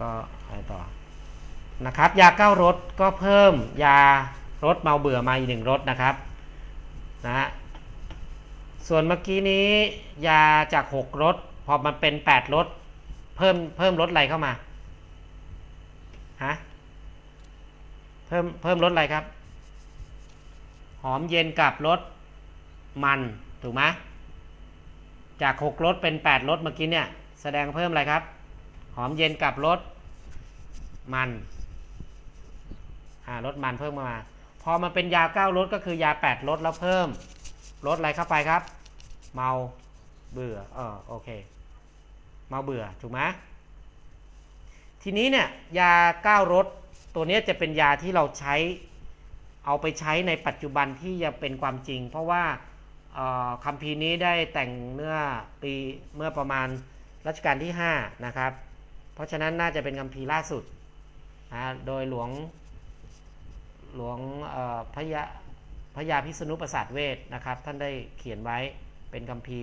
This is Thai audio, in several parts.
ก็อะไรต่อนะครับ ยาเก้ารสก็เพิ่มยารสเมาเบื่อมาอีกหนึ่งรสนะครับนะฮะส่วนเมื่อกี้นี้ยาจากหกรสพอมันเป็นแปดรสเพิ่มเพิ่มรสอะไรเข้ามาฮะเพิ่มเพิ่มรสอะไรครับ หอมเย็นกับรสมันถูกไหมจากหกรสเป็นแปดรสเมื่อกี้เนี่ย แสดงเพิ่มอะไรครับ หอมเย็นกับรสมันอ่ารสมันเพิ่มมา พอมันเป็นยาเก้ารสก็คือยาแปดรสแล้วเพิ่มรสอะไรเข้าไปครับ เมาเบื่อเออโอเค เมาเบื่อถูกไหมทีนี้เนี่ยยาเก้ารสตัวนี้จะเป็นยาที่เราใช้เอาไปใช้ในปัจจุบันที่จะเป็นความจริง เพราะว่าคัมภีนี้ได้แต่งเมื่อปีเมื่อประมาณรัชกาลที่ 5 นะครับ เพราะฉะนั้นน่าจะเป็นคัมภีล่าสุดนะโดยหลวงหลวงพระยาพระยาพิษณุประสาทเวทนะครับ ท่านได้เขียนไว้เป็นคัมภี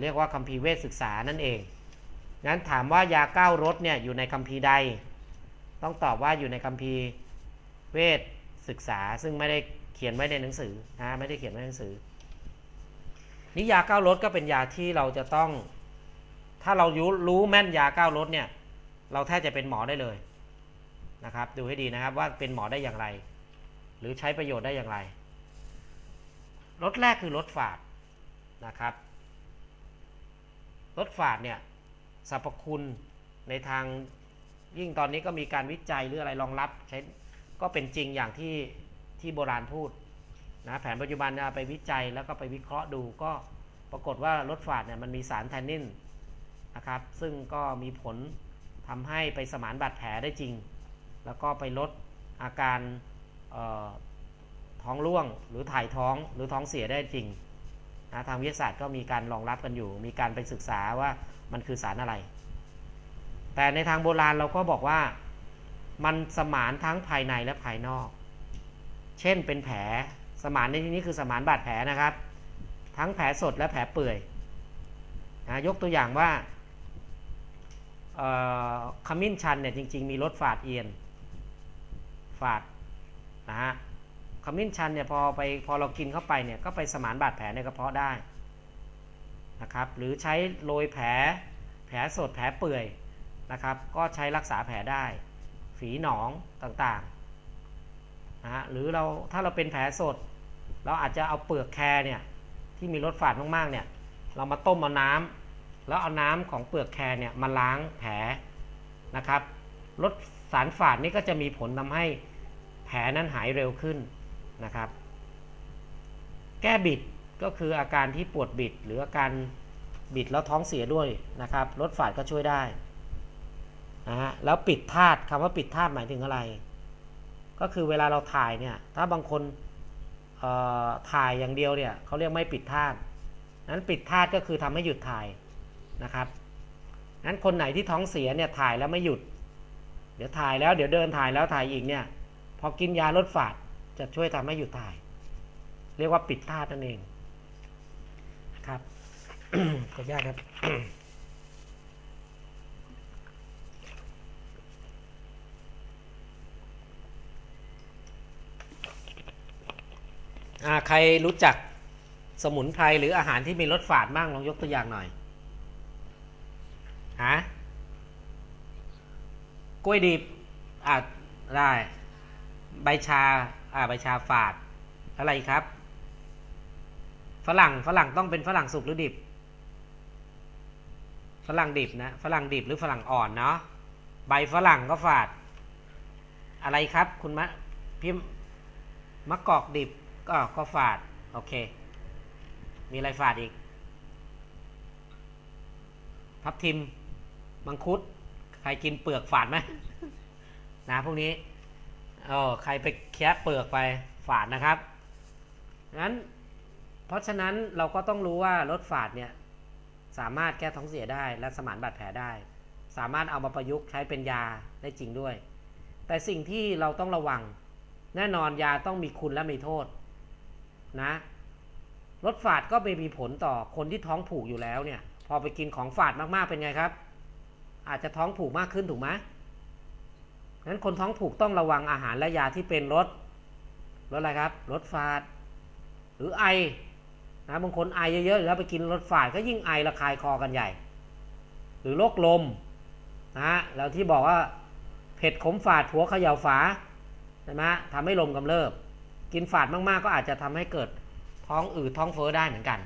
เรียกว่าคัมภีเวทศึกษานั่นเองงั้นถามว่ายาเก้ารสเนี่ยอยู่ในคัมภีใด ต้องตอบว่าอยู่ในคัมภีเวทศึกษาซึ่งไม่ได้เขียนไว้ในหนังสือนะไม่ได้เขียนไว้ในหนังสือนิยาเก้ารสก็เป็นยาที่เราจะต้อง ถ้าเรารู้แม่นยาก้าวรสเนี่ย เราแทบจะเป็นหมอได้เลยนะครับ ดูให้ดีนะครับว่าเป็นหมอได้อย่างไร หรือใช้ประโยชน์ได้อย่างไรรสแรกคือรสฝาดนะครับรสฝาดเนี่ยสรรพคุณในทางยิ่งตอนนี้ก็มีการวิจัยหรืออะไรรองรับใช้ก็เป็นจริงอย่างที่ที่โบราณพูดนะแผนปัจจุบันเอาไปวิจัยแล้วก็ไปวิเคราะห์ดูก็ปรากฏว่ารถฝาดเนี่ยมันมีสารแทนนิน นะครับ ซึ่งก็มีผลทำให้ไปสมานบาดแผลได้จริง แล้วก็ไปลดอาการท้องร่วงหรือถ่ายท้องหรือท้องเสียได้จริงนะทางวิทยาศาสตร์ก็มีการรองรับกันอยู่ มีการไปศึกษาว่ามันคือสารอะไร แต่ในทางโบราณเราก็บอกว่ามันสมานทั้งภายในและภายนอก เช่นเป็นแผลสมานในที่นี้คือสมานบาดแผลนะครับ ทั้งแผลสดและแผลเปื่อยนะยกตัวอย่างว่า ขมิ้นชันเนี่ยจริง ๆ มีรสฝาดเอียน ฝาดนะฮะขมิ้นชันเนี่ยพอไปพอเรากินเข้าไปเนี่ยก็ไปสมานบาดแผลในกระเพาะได้นะครับหรือใช้โรยแผลแผลสดแผลเปื่อยนะครับก็ใช้รักษาแผลได้ ฝีหนองต่างๆนะฮะหรือเราถ้าเราเป็นแผลสด เราอาจจะเอาเปลือกแครเนี่ยที่มีรสฝาดมากๆเนี่ยเรามาต้มเอาน้ำ แล้วเอาน้ำของเปลือกแครเนี่ยมาล้างแผลนะครับลดสารฝาดนี่ก็จะมีผลทำให้แผลนั้นหายเร็วขึ้นนะครับ แก้บิดก็คืออาการที่ปวดบิดหรืออาการบิดแล้วท้องเสียด้วยนะครับลดฝาดก็ช่วยได้นะฮะแล้วปิดธาตุคำว่าปิดธาตุหมายถึงอะไร ก็คือเวลาเราถ่ายเนี่ยถ้าบางคนถ่ายอย่างเดียวเนี่ยเขาเรียกไม่ปิดธาตุนั้นปิดธาตุก็คือทำให้หยุดถ่าย นะครับนั้นคนไหนที่ท้องเสียเนี่ยถ่ายแล้วไม่หยุด เดี๋ยวถ่ายแล้วเดี๋ยวเดินถ่ายแล้วถ่ายอีกเนี่ย พอกินยาลดฝาดจะช่วยทำให้หยุดถ่าย เรียกว่าปิดธาตุนั่นเองครับขออนุญาตครับใครรู้จักสมุนไพรหรืออาหารที่มีรสฝาดบ้างลองยกตัวอย่างหน่อย ฮะกล้วยดิบอ่าได้ ใบชา อ่าใบชาฝาด อะไรครับ ฝรั่งฝรั่งต้องเป็นฝรั่งสุกหรือดิบ ฝรั่งดิบนะ ฝรั่งดิบหรือฝรั่งอ่อนเนาะ ใบฝรั่งก็ฝาด อะไรครับ คุณมะพิมมะกอกดิบก็ก็ฝาด โอเค มีอะไรฝาดอีกทับทิม มังคุด ใครกินเปลือกฝาดไหมนะพวกนี้เออใครไปแคะเปลือกไปฝาดนะครับงั้นเพราะฉะนั้นเราก็ต้องรู้ว่ารสฝาดเนี่ยสามารถแก้ท้องเสียได้และสมานบาดแผลได้ สามารถเอามาประยุกต์ใช้เป็นยาได้จริงด้วย แต่สิ่งที่เราต้องระวัง แน่นอนยาต้องมีคุณและมีโทษนะรสฝาดก็ไปมีผลต่อคนที่ท้องผูกอยู่แล้วเนี่ย พอไปกินของฝาดมากๆเป็นไงครับ อาจจะท้องผูกมากขึ้นถูกไหมงั้นคนท้องผูกต้องระวังอาหารและยาที่เป็นรสรสอะไรครับรสฝาด หรือไอนะบางคนไอเยอะๆแล้วไปกินรสฝาดก็ยิ่งไอระคายคอกันใหญ่ หรือโรคลมนะฮะแล้วที่บอกว่าเผ็ดขมฝาดผัวเขย่าฝาใช่ไหมทำให้ลมกำเริบ กินฝาดมากๆ ก็อาจจะทำให้เกิดท้องอืดท้องเฟ้อได้เหมือนกัน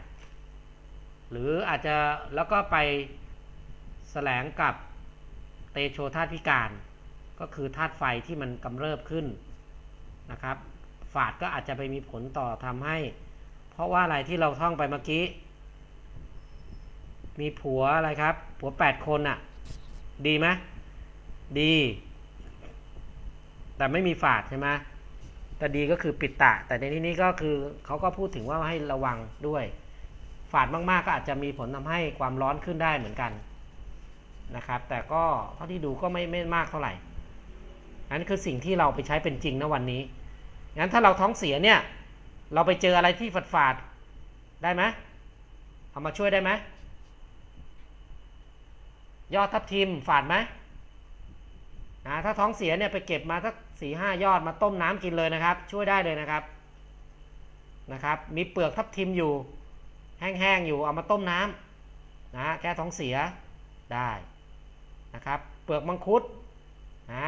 หรืออาจจะแล้วก็ไปแสลงกับ เตโชธาตุพิการ ก็คือธาตุไฟที่มันกำเริบขึ้นนะครับฝาดก็อาจจะไปมีผลต่อทำให้ เพราะว่าอะไรที่เราท่องไปเมื่อกี้ มีผัวอะไรครับ ผัวแปดคนอะ่ะ ดีไหมดี แต่ไม่มีฝาดใช่ไหมแต่ดีก็คือปิดตะ แต่ในที่นี้ก็คือเขาก็พูดถึงว่าให้ระวังด้วย ฝาดมาก ๆ ก็อาจจะมีผลทำให้ความร้อนขึ้นได้เหมือนกัน นะครับ แต่ก็เท่าที่ดูก็ไม่ไม่มากเท่าไหร่อันนี้คือสิ่งที่เราไปใช้เป็นจริงนะวันนี้งั้นถ้าเราท้องเสียเนี่ย เราไปเจออะไรที่ฝาดฝาดได้ไหมเอามาช่วยได้ไหมยอดทับทิมฝาดไหมนะถ้าท้องเสียเนี่ยไปเก็บมาสักสี่ห้ายอดมาต้มน้ำกินเลยนะครับ ช่วยได้เลยนะครับนะครับ มีเปลือกทับทิมอยู่ แห้งๆอยู่เอามาต้มน้ำนะแก้ท้องเสียได้ นะครับเปลือกมังคุดนะ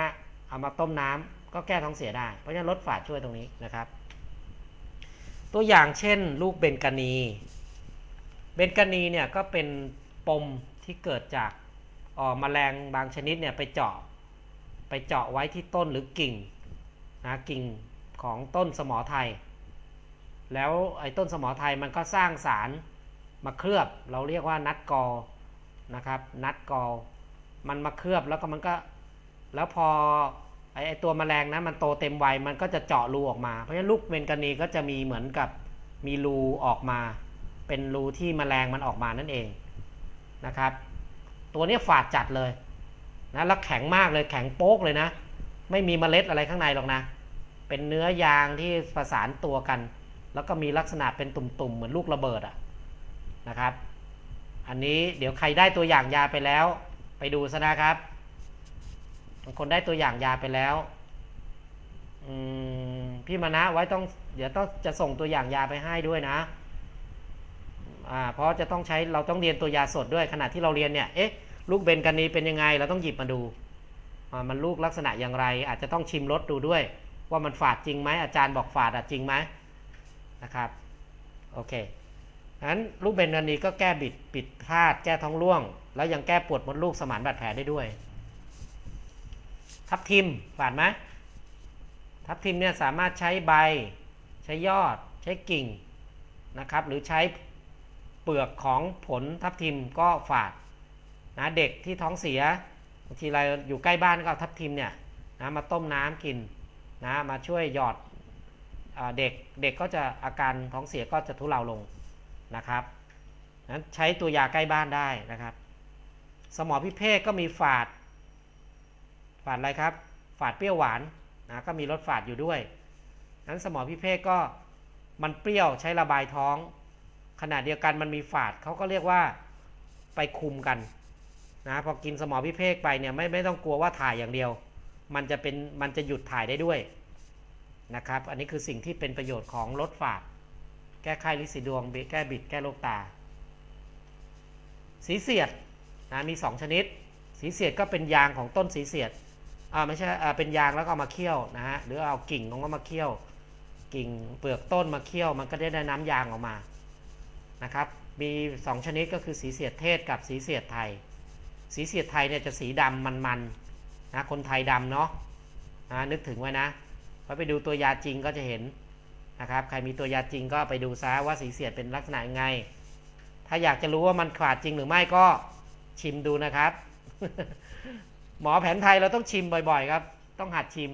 เอามาต้มน้ำก็แก้ท้องเสียได้ เพราะฉะนั้นลดฝาดช่วยตรงนี้นะครับ ตัวอย่างเช่น ลูกเบนกานีเบนกานีเนี่ยก็เป็นปมที่เกิดจากออมแมลงบางชนิดเนี่ยไปเจาะไปเจาะไว้ที่ต้นหรือกิ่งนะกิ่งของต้นสมอไทย แล้วไอ้ต้นสมอไทยมันก็สร้างสารมาเคลือบ เราเรียกว่านัดกอนะครับ นัดกอ มันมาเคลือบแล้วก็มันก็ แล้วพอไอ้ตัวแมลงนะมันโตเต็มวัยมันก็จะเจาะรูออกมา เพราะฉะนั้นลูกเวนกานีก็จะมีเหมือนกับมีรูออกมา เป็นรูที่แมลงมันออกมานั่นเองนะครับ ตัวนี้ฝาดจัดเลยนะแล้วแข็งมากเลยแข็งโป๊กเลยนะ ไม่มีเมล็ดอะไรข้างในหรอกนะ เป็นเนื้อยางที่ประสานตัวกัน แล้วก็มีลักษณะเป็นตุ่มๆ เหมือนลูกระเบิดอะนะครับ อันนี้เดี๋ยวใครได้ตัวอย่างยาไปแล้ว ไปดูซะนะครับบางคนได้ตัวอย่างยาไปแล้วพี่มานะไว้ต้องเดี๋ยวต้องจะส่งตัวอย่างยาไปให้ด้วยนะอ่าเพราะจะต้องใช้เราต้องเรียนตัวยาสดด้วยขณะที่เราเรียนเนี่ยเอ๊ะลูกเบนกันนี้เป็นยังไง เราต้องหยิบมาดูมันลูกลักษณะอย่างไร อาจจะต้องชิมรสดูด้วย ว่ามันฝาดจริงไหมอาจารย์บอกฝาดจริงไหมนะครับโอเคงั้นลูกเบนกันนี้ก็แก้บิดปิดพลาดแก้ท้องร่วง แล้วยังแก้ปวดมดลูกสมานบาดแผลได้ด้วย ทับทิมฝาดไหมทับทิมเนี่ยสามารถใช้ใบ ใช้ยอด ใช้กิ่งนะครับ หรือใช้เปลือกของผลทับทิมก็ฝาดนะเด็กที่ท้องเสียบางทีเราอยู่ใกล้บ้านก็เอาทับทิมเนี่ยนะมาต้มน้ำกินนะมาช่วยหยอดเด็กเด็กก็จะอาการท้องเสียก็จะทุเลาลงนะครับนั้นใช้ตัวยาใกล้บ้านได้นะครับ สมอพิเภกก็มีฝาด ฝาดอะไรครับ ฝาดเปรี้ยวหวานนะก็มีรสฝาดอยู่ด้วยนั้นสมอพิเภกก็มันเปรี้ยวใช้ระบายท้อง ขณะเดียวกันมันมีฝาดเขาก็เรียกว่าไปคุมกันนะพอกินสมอพิเภกไปเนี่ยไม่ไม่ต้องกลัวว่าถ่ายอย่างเดียว มันจะเป็นมันจะหยุดถ่ายได้ด้วยนะครับ อันนี้คือสิ่งที่เป็นประโยชน์ของลดฝาด แก้ไขลิสีดวงแก้บิดแก้โรคตา สีเสียด นะมี 2 ชนิด สีเสียดก็เป็นยางของต้นสีเสียดอ่าไม่ใช่อ่าเป็นยางแล้วก็ามาเคี่ยวนะฮะหรือเอากิ่งของก็มาเคี่ยว กิ่งเปลือกต้นมาเคี่ยว มันก็ได้ได้น้ำยางออกมานะครับมี 2 ชนิดก็คือสีเสียดเทศกับสีเสียดไทย สีเสียดไทยเนี่ยจะสีดำมันๆนะคนไทยดำเนาะนะนึกถึงไว้นะพอไปดูตัวยาจริงก็จะเห็นนะครับใครมีตัวยาจริงก็ไปดูซะว่าสีเสียดเป็นลักษณะยังไง ถ้าอยากจะรู้ว่ามันขาดจริงหรือไม่ก็ ชิมดูนะครับ หมอแผนไทยเราต้องชิมบ่อยๆ ครับ ต้องหัดชิม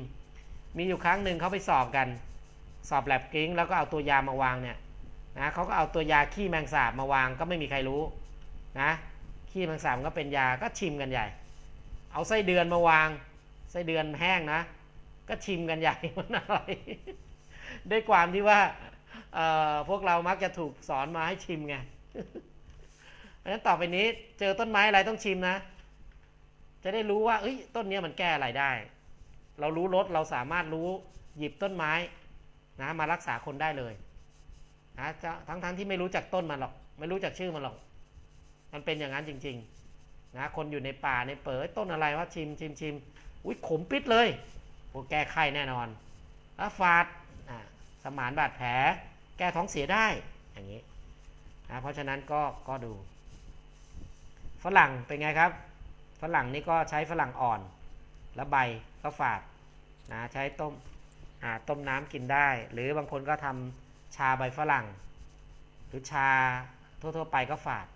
มีอยู่ครั้งหนึ่งเขาไปสอบกัน สอบแลบกิ้งแล้วก็เอาตัวยามาวางเนี่ยนะเขาก็เอาตัวยาขี้แมงสาบมาวางก็ไม่มีใครรู้นะขี้แมงสาบก็เป็นยาก็ชิมกันใหญ่ เอาไส้เดือนมาวางไส้เดือนแห้งนะ ก็ชิมกันใหญ่มันอะไรด้วยความที่ว่าพวกเรามักจะถูกสอนมาให้ชิมไงะนั้นต่อไปนี้เจอต้นไม้อะไรต้องชิมนะ จะได้รู้ว่าเอ้ยต้นนี้มันแก้อะไรได้ เรารู้รสเราสามารถรู้หยิบต้นไม้นะมารักษาคนได้เลยนะทั้งทั้งที่ไม่รู้จักต้นมันหรอก ไม่รู้จักชื่อมันหรอก มันเป็นอย่างนั้นจริงๆนะคนอยู่ในป่าในเปิดต้นอะไรวะชิมชิมชิมอุ้ยขมปิดเลยโอ้แก้ไข้แน่นอนแล้วฝาดสมานบาดแผล แก้ท้องเสียได้อย่างนี้นะเพราะฉะนั้นก็ก็ดู ฝรั่งเป็นไงครับ ฝรั่งนี่ก็ใช้ฝรั่งอ่อน แล้วใบก็ฝาดนะใช้ต้มอ่าต้มน้ำกินได้ หรือบางคนก็ทำชาใบฝรั่ง หรือชาทั่วๆไปก็ฝาด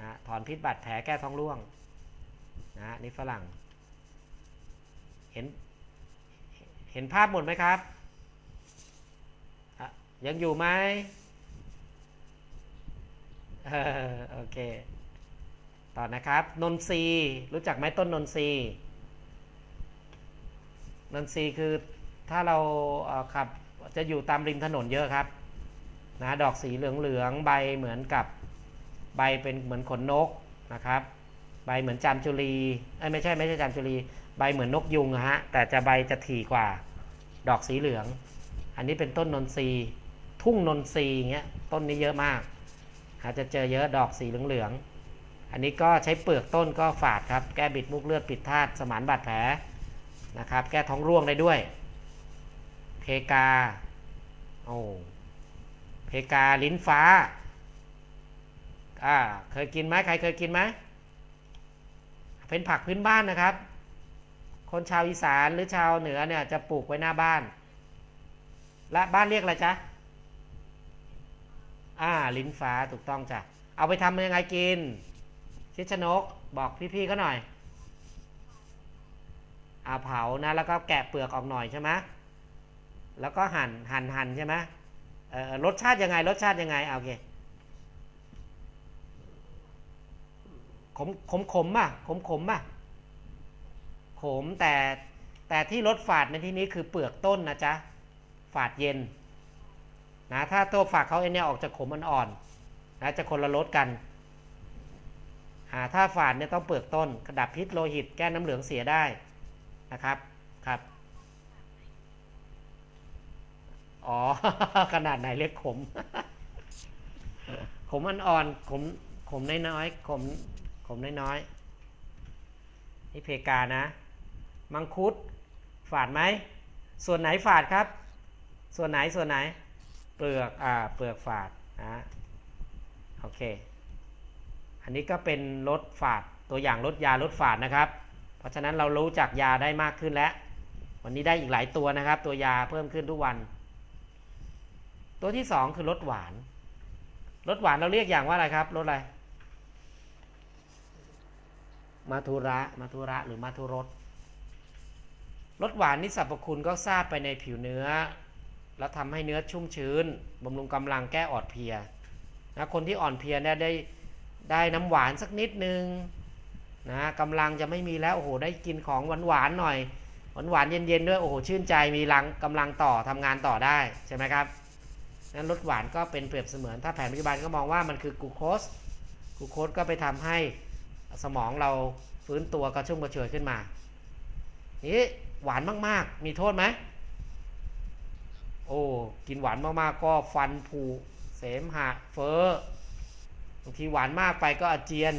นะถอนพิษบาดแผลแก้ท้องร่วงนะนี่ฝรั่ง เห็น เห็นภาพหมดไหมครับยังอยู่ไหมเออโอเค ต่อนะครับ นนทรีรู้จักไหมต้นนนทรีนนทรีคือถ้าเราขับจะอยู่ตามริมถนนเยอะครับนะดอกสีเหลืองๆใบเหมือนกับใบเป็นเหมือนขนนกนะครับ ใบเหมือนจามจุลีไม่ใช่ไม่ใช่จามจุลี ใบเหมือนนกยุงอะฮะแต่จะใบจะถี่กว่า ดอกสีเหลือง อันนี้เป็นต้นนนทรีทุ่งนนทรีอย่างเงี้ยต้นนี้เยอะมากอาจจะเจอเยอะดอกสีเหลืองๆ อันนี้ก็ใช้เปลือกต้นก็ฝาดครับ แก้บิดมุกเลือดปิดธาตุสมานบาดแผลนะครับ แก้ท้องร่วงได้ด้วย เพกา โอ้เพกาลิ้นฟ้า อ่า เคยกินไหมใครเคยกินไหม เป็นผักพื้นบ้านนะครับ คนชาวอีสานหรือชาวเหนือเนี่ยจะปลูกไว้หน้าบ้าน และบ้านเรียกอะไรจ๊ะ อ่า ลิ้นฟ้าถูกต้องจ้ะ เอาไปทำยังไงกิน ชิดชนกบอกพี่ๆเขาหน่อยอาเผานะ แล้วก็แกะเปลือกออกหน่อยใช่ไหมแล้วก็หั่นหั่นหั่นใช่ไหมเออรสชาติยังไง รสชาติยังไงเอาโอเคขมขมขมป่ะขมขมป่ะขมแต่แต่ที่รสฝาดในที่นี้คือเปลือกต้นนะจ๊ะฝาดเย็นนะถ้าตัวฝาดเขาเองเนี่ยออกจากขมอ่อนๆนะจะคนละรสกัน อ่าถ้าฝาดเนี่ยต้องเปลือกต้นกระดับพิษโลหิตแก้น้ำเหลืองเสียได้นะครับครับ อ๋อ ขนาดไหนเรียกขม ขมอ่อนๆขมขมน้อยๆขมขมน้อยๆนี่เพกานะ มังคุด ฝาดไหม ส่วนไหนฝาดครับ ส่วนไหนส่วนไหน เปลือกอ่าเปลือกฝาดนะโอเค อันนี้ก็เป็นลดฝาดตัวอย่างลดยาลดฝาดนะครับ เพราะฉะนั้นเรารู้จักยาได้มากขึ้นแล้ว วันนี้ได้อีกหลายตัวนะครับ ตัวยาเพิ่มขึ้นทุกวัน ตัวที่สองคือลดหวานลดหวานเราเรียกอย่างว่าอะไรครับลดอะไรมาทุระมาทุระหรือมาทุรสลดหวานนี่สรรพคุณก็ทราบไปในผิวเนื้อ แล้วทำให้เนื้อชุ่มชื้นบำรุงกำลังแก้อ่อนเพลียนะคนที่อ่อนเพลียเนี่ยได้ ได้น้ำหวานสักนิดนึงนะกำลังจะไม่มีแล้วโอ้โหได้กินของหวานหวานหน่อยหวานหวานเย็นๆด้วยโอ้โหชื่นใจมีรังกำลังต่อทำงานต่อได้ใช่ไหมครับนั้นลดหวานก็เป็นเปรียบเสมือนถ้าแผนปัจจุบันก็มองว่ามันคือกลูโคสกลูโคสก็ไปทำให้สมองเราฟื้นตัวกระชุ่มกระชวยขึ้นมานี่หวานมากๆ มีโทษไหมโอ้กินหวานมากๆก็ฟันผุเสมหะเฟ้อ บางทีหวานมากไปก็อาเจียน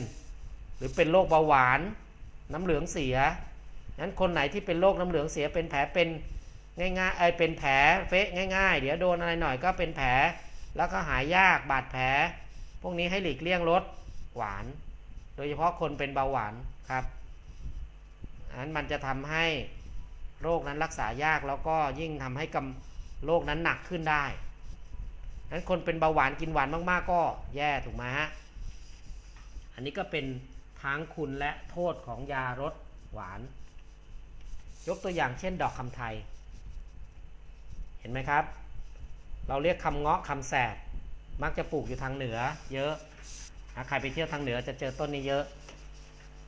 หรือเป็นโรคเบาหวาน น้ำเหลืองเสียนั้นคนไหนที่เป็นโรคน้ำเหลืองเสียเป็นแผลเป็นง่ายๆไอเป็นแผลเฟะง่าย ๆ เดี๋ยวโดนอะไรหน่อยก็เป็นแผล แล้วก็หายยากบาดแผล พวกนี้ให้หลีกเลี่ยงลดหวาน โดยเฉพาะคนเป็นเบาหวานครับอันนั้นมันจะทำให้โรคนั้นรักษายากแล้วก็ยิ่งทำให้กำโรคนั้นหนักขึ้นได้ นั้นคนเป็นเบาหวานกินหวานมากๆก็แย่ถูกไหมฮะ อันนี้ก็เป็นทั้งคุณและโทษของยารสหวาน ยกตัวอย่างเช่นดอกคำไทย เห็นไหมครับ เราเรียกคำเงาะคำแสดมักจะปลูกอยู่ทางเหนือ เยอะนะใครไปเที่ยวทางเหนือจะเจอต้นนี้เยอะ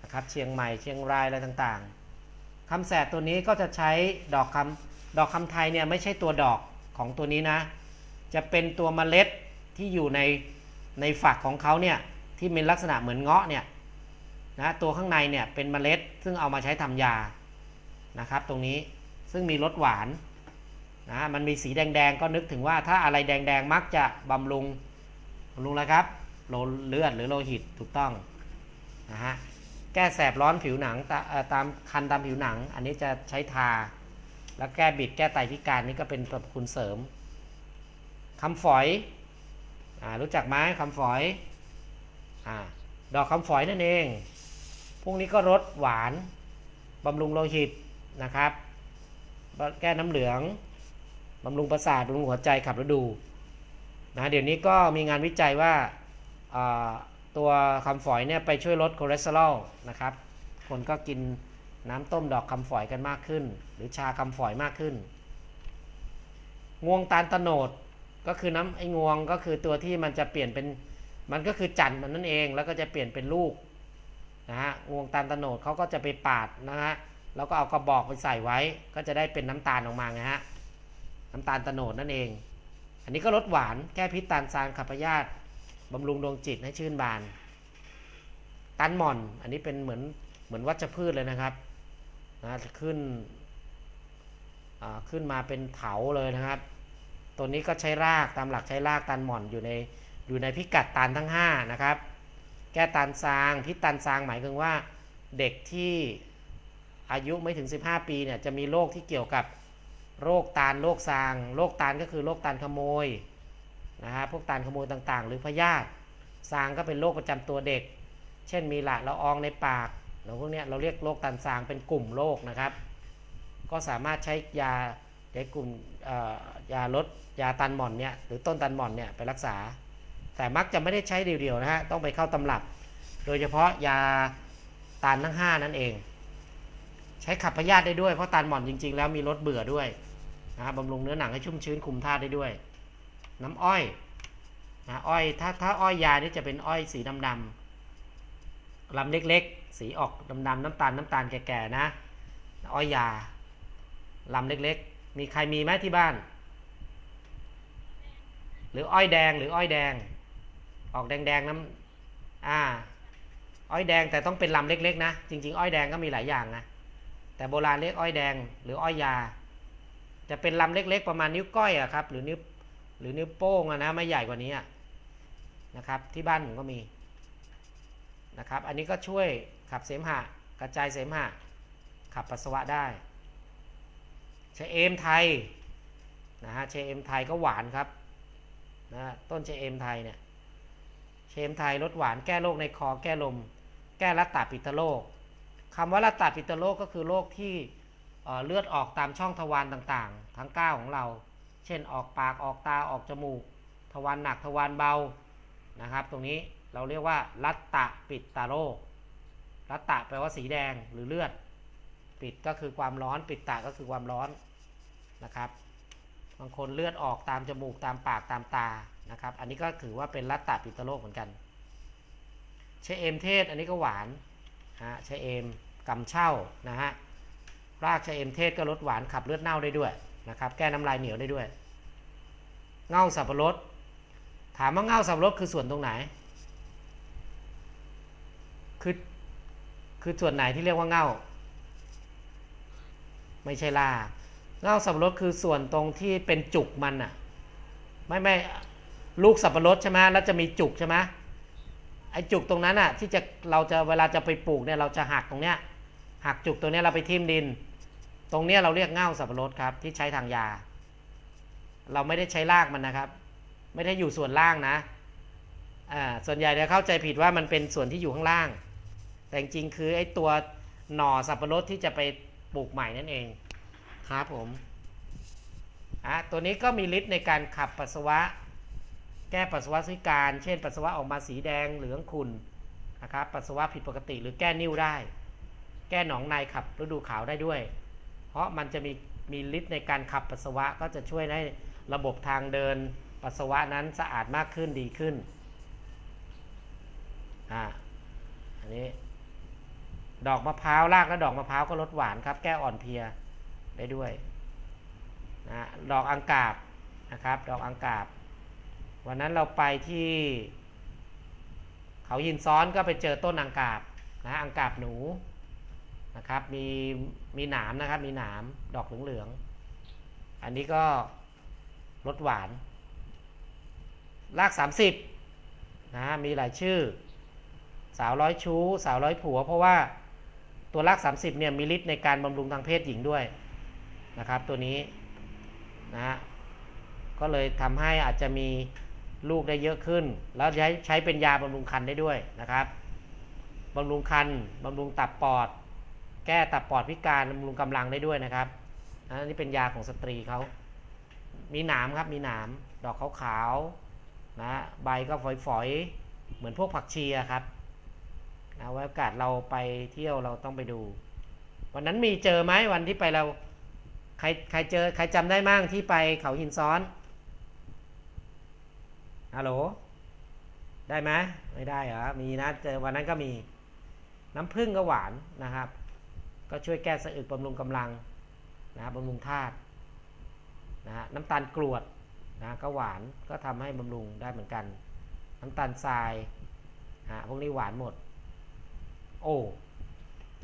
นะครับเชียงใหม่เชียงรายอะไรต่างๆคำแสดตัวนี้ก็จะใช้ดอกคำดอกคำไทยเนี่ยไม่ใช่ตัวดอกของตัวนี้นะ จะเป็นตัวเมล็ดที่อยู่ในในฝักของเขาเนี่ยที่มีลักษณะเหมือนเงาะเนี่ยนะตัวข้างในเนี่ยเป็นเมล็ดซึ่งเอามาใช้ทำยานะครับตรงนี้ซึ่งมีรสหวานนะมันมีสีแดงๆก็นึกถึงว่าถ้าอะไรแดงๆมักจะบำรุงบำรุงอะไรครับโลเลือดหรือโลหิตถูกต้องนะฮะแก้แสบร้อนผิวหนังตาตามคันตามผิวหนัง อันนี้จะใช้ทา แล้วแก้บิดแก้ไตพิการนี่ก็เป็นสรรพคุณเสริม คำฝอยอรู้จักไหมคำฝอยอดอกคำฝอยนั่นเอง พวกนี้ก็รสหวานบำรุงโลหิตนะครับ แก้น้ำเหลืองบำรุงประสาทบำรุงหัวใจขับฤดูนะเดี๋ยวนี้ก็มีงานวิจัยว่าตัวคำฝอยเนี่ยไปช่วยลดคอเลสเตอรอลนะครับ คนก็กินน้ำต้มดอกคำฝอยกันมากขึ้น หรือชาคำฝอยมากขึ้น งวงตาลตโนด ก็คือน้ำไอ้งวงก็คือตัวที่มันจะเปลี่ยนเป็นมันก็คือจันทร์มันนั่นเองแล้วก็จะเปลี่ยนเป็นลูกนะฮะงวงตาลตโนดเขาก็จะไปปาดนะฮะแล้วก็เอากระบอกไปใส่ไว้ ก็จะได้เป็นน้ำตาลออกมาไงฮะน้ำตาลตโนดนั่นเอง อันนี้ก็ลดหวานแก้พิษตาลซานขับพยาธิบำรุงดวงจิตให้ชื่นบานตันหม่อน อันนี้เป็นเหมือนเหมือนวัชพืชเลยนะครับนะขึ้นอ่าขึ้นมาเป็นเถาเลยนะครับ ตัวนี้ก็ใช้รากตามหลักใช้รากตันหม่อนอยู่ในอยู่ในพิกัดตันทั้ง5นะครับ แก้ตันซางพิษตันซางหมายถึงว่าเด็กที่อายุไม่ถึง 15 ปีเนี่ยจะมีโรคที่เกี่ยวกับโรคตาลโรคซางโรคตาลก็คือโรคตาลขโมยนะฮะพวกตาลขโมยต่างๆ หรือพยาธิซางก็เป็นโรคประจำตัวเด็ก เช่นมีหละละอองในปากหรือพวกเนี้ยเราเรียกโรคตันซางเป็นกลุ่มโรคนะครับ ก็สามารถใช้ยาในกลุ่ม ยาลดยาตันหม่อนเนี่ยหรือต้นตันหม่อนเนี่ยไปรักษา แต่มักจะไม่ได้ใช้เดียวๆนะฮะต้องไปเข้าตำรับ โดยเฉพาะยาตาลทั้ง 5 นั่นเอง ใช้ขับพยาธิได้ด้วยเพราะตันหม่อนจริง ๆ แล้วมีลดเบื่อด้วยนะบบำรุงเนื้อหนังให้ชุ่มชื้นคุมธาตุได้ด้วย น้ำอ้อยนะอ้อยถ้าถ้าอ้อยยานี่จะเป็นอ้อยสีดำๆลำเล็กๆ สีออกดำๆน้ำตาลน้ำตาลแก่ๆนะ อ้อยยาลำเล็กๆ มีใครมีไหมที่บ้าน หรืออ้อยแดงหรืออ้อยแดง ออกแดงๆน้ำอ่า อ้อยแดงแต่ต้องเป็นลำเล็กๆนะ จริง ๆ อ้อยแดงก็มีหลายอย่างนะ แต่โบราณเรียกอ้อยแดง หรืออ้อยยา จะเป็นลำเล็ก ๆ ประมาณนิ้วก้อยอะครับ หรือนิ้วหรือนิ้วโป้งอะนะไม่ใหญ่กว่านี้อะนะครับ ที่บ้านผมก็มีนะครับ อันนี้ก็ช่วยขับเสมหะ กระจายเสมหะ ขับปัสสาวะได้ เชเอมไทยนะฮะเชเอมไทยก็หวานครับนะต้นเชเอมไทยเนี่ยเชเอมไทยลดหวานแก้โรคในคอแก้ลม แก้รัตตาปิตโรคคำว่ารัตตาปิตโรคก็คือโรคที่เเลือดออกตามช่องทวารต่างๆ ทั้ง 9 ของเรา เช่นออกปากออกตาออกจมูก ทวารหนักทวารเบานะครับ ตรงนี้เราเรียกว่ารัตตะปิตโรครัตตะแปลว่าสีแดงหรือเลือด ปิดก็คือความร้อน ปิดตาก็คือความร้อนนะครับ บางคนเลือดออกตามจมูกตามปากตามตานะครับ อันนี้ก็ถือว่าเป็นรัตตาปิตโรคเหมือนกันเชเอมเทศ อันนี้ก็หวานฮะเชเอมกำเช่านะฮะรากเชเอมเทศก็ลดหวานขับเลือดเน่าได้ด้วยนะครับแก้น้ำลายเหนียวได้ด้วย เง่าสับปะรดถามว่าเง่าสับปะรดคือส่วนตรงไหนคือคือส่วนไหนที่เรียกว่าเง่า ไม่ใช่ลากเง่าสับปะรดคือส่วนตรงที่เป็นจุกมันอะไม่ไม่ลูกสับปะรดใช่ไหมแล้วจะมีจุกใช่ไหมไอ้จุกตรงนั้นอะที่จะเราจะเวลาจะไปปลูกเนี่ยเราจะหักตรงเนี้ยหักจุกตรงเนี้ยเราไปทิ่มดิน ตรงเนี้ยเราเรียกเง่าสับปะรดครับ ที่ใช้ทางยา เราไม่ได้ใช้รากมันนะครับ ไม่ได้อยู่ส่วนล่างนะอ่าส่วนใหญ่จะเข้าใจผิดว่ามันเป็นส่วนที่อยู่ข้างล่าง แต่จริงคือไอ้ตัวหน่อสับปะรดที่จะไป ปลูกใหม่นั่นเองครับผมอะตัวนี้ก็มีฤทธิ์ในการขับปัสสาวะ แก้ปัสสาวะซิการ เช่น ปัสสาวะออกมาสีแดงเหลืองขุ่นนะครับปัสสาวะผิดปกติหรือแก้นิ่วได้ แก้หนองในขับฤดูขาวได้ด้วย เพราะมันจะมีมีฤทธิ์ในการขับปัสสาวะก็จะช่วยให้ระบบทางเดิน ปัสสาวะนั้นสะอาดมากขึ้นดีขึ้นอ่าอันนี้ ดอกมะพร้าวรากและดอกมะพร้าวก็ลดหวานครับ แก้อ่อนเพลียได้ด้วยนะดอกอังกาบนะครับ ดอกอังกาบ วันนั้นเราไปที่ เขายินซ้อนก็ไปเจอต้นอังกาบนะอังกาบหนูนะครับมีมีหนามนะครับ มีหนามดอกเหลืองๆอันนี้ก็รสหวาน ราก 30นะมีหลายชื่อ สาวร้อยชู้ สาวร้อยผัว เพราะว่า ตัวราก 30เนี่ยมีฤทธิ์ในการบำรุงทางเพศหญิงด้วยนะครับตัวนี้นะฮะก็เลยทำให้อาจจะมีลูกได้เยอะขึ้น แล้วใช้ใช้เป็นยาบำรุงคันได้ด้วยนะครับบำรุงคันบำรุงตับปอด แก้ตับปอดพิการบำรุงกำลังได้ด้วยนะครับอันนี้เป็นยาของสตรีเขามีหนามครับมีหนามดอกขาวๆนะใบก็ฝอยๆ เหมือนพวกผักชีครับ นะไว้โอกาสเราไปเที่ยวเราต้องไปดู วันนั้นมีเจอไหมวันที่ไปเราใครใครเจอใครจำได้มั่งที่ไปเขาหินซ้อนฮัลโหลได้ไหมไม่ได้เหรอมีนะเจอวันนั้นก็มีน้ำผึ้งก็หวานนะครับ ก็ช่วยแก้สะอึกบำรุงกำลังนะครับบำรุงธาตุนะฮะน้ำตาลกรวดนะก็หวานก็ทำให้บำรุงได้เหมือนกัน น้ำตาลทรายฮะพวกนี้หวานหมด โอ้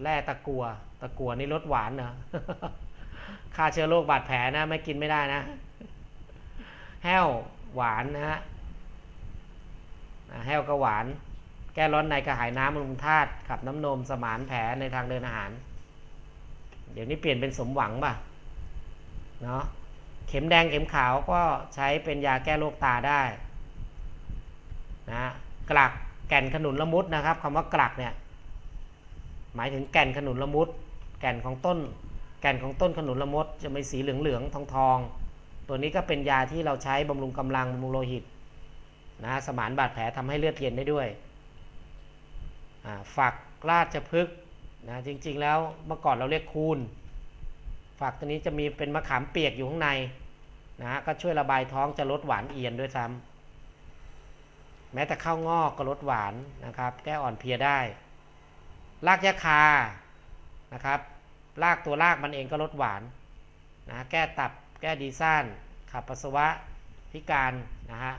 แร่ตะกัว ตะกัวนี่รสหวานเนอะฆ่าเชื้อโรคบาดแผลนะ ไม่กินไม่ได้นะ แห้วหวานนะฮะแห้วก็หวาน แก้ร้อนในกระหายน้ำบำรุงธาตุขับน้ำนมสมานแผลในทางเดินอาหาร เดี๋ยวนี้เปลี่ยนเป็นสมหวังป่ะ เนาะเข็มแดงเข็มขาวก็ใช้เป็นยาแก้โรคตาได้ นะกลักแก่นขนุนละมุดนะครับคำว่ากลักเนี่ย หมายถึงแก่นขนุนละมุด แก่นของต้น แก่นของต้นขนุนละมุดจะมีสีเหลืองๆทองทองตัวนี้ก็เป็นยาที่เราใช้บำรุงกำลังบำรุงโลหิตนะสมานบาดแผลทำให้เลือดเย็นได้ด้วยอ่าฝักราชพฤกษ์นะจริงๆแล้วเมื่อก่อนเราเรียกคูนฝักตัวนี้จะมีเป็นมะขามเปียกอยู่ข้างในนะฮะก็ช่วยระบายท้องจะลดหวานเอียนด้วยซ้ำแม้แต่ข้าวงอกก็ลดหวานนะครับ แก้อ่อนเพลียได้ รากยะคานะครับรากตัวรากมันเองก็ลดหวานนะแก้ตับแก้ดีซ่านขับปัสสาวะพิการนะฮะ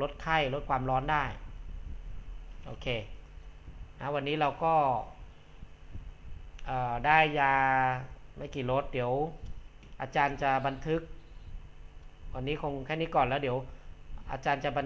ลดไข้ลดความร้อนได้โอเคนะวันนี้เราก็ได้ยาไม่กี่รสเดี๋ยว อาจารย์จะบันทึก วันนี้คงแค่นี้ก่อนแล้วเดี๋ยวอาจารย์จะบัน